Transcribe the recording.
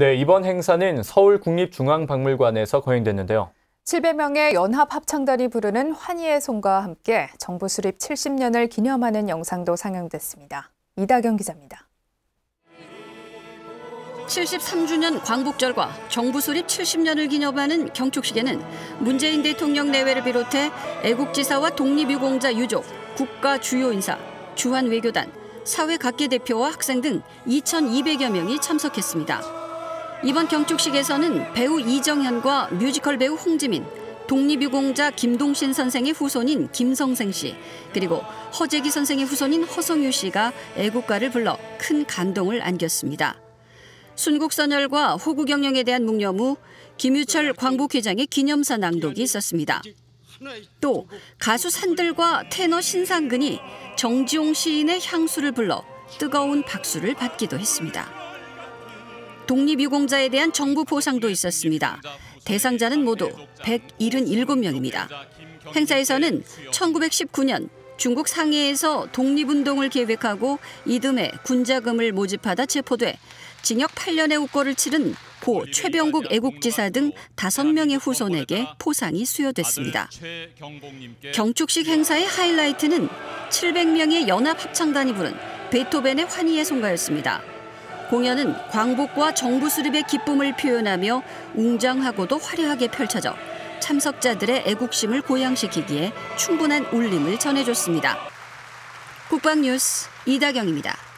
네, 이번 행사는 서울국립중앙박물관에서 거행됐는데요. 700명의 연합 합창단이 부르는 환희의 송과 함께 정부 수립 70년을 기념하는 영상도 상영됐습니다. 이다경 기자입니다. 73주년 광복절과 정부 수립 70년을 기념하는 경축식에는 문재인 대통령 내외를 비롯해 애국지사와 독립유공자 유족, 국가 주요 인사, 주한 외교단, 사회 각계 대표와 학생 등 2,200여 명이 참석했습니다. 이번 경축식에서는 배우 이정현과 뮤지컬 배우 홍지민, 독립유공자 김동신 선생의 후손인 김성생 씨, 그리고 허재기 선생의 후손인 허성유 씨가 애국가를 불러 큰 간동을 안겼습니다. 순국선열과 호국영령에 대한 묵념 후 김유철 광복회장의 기념사 낭독이 있었습니다. 또 가수 산들과 테너 신상근이 정지용 시인의 향수를 불러 뜨거운 박수를 받기도 했습니다. 독립유공자에 대한 정부 보상도 있었습니다. 대상자는 모두 177명입니다. 행사에서는 1919년 중국 상해에서 독립운동을 계획하고 이듬해 군자금을 모집하다 체포돼 징역 8년의 우고를 치른 고 최병국 애국지사 등 5명의 후손에게 포상이 수여됐습니다. 경축식 행사의 하이라이트는 700명의 연합합창단이 부른 베토벤의 환희의 송가였습니다. 공연은 광복과 정부 수립의 기쁨을 표현하며 웅장하고도 화려하게 펼쳐져 참석자들의 애국심을 고양시키기에 충분한 울림을 전해줬습니다. 국방뉴스 이다경입니다.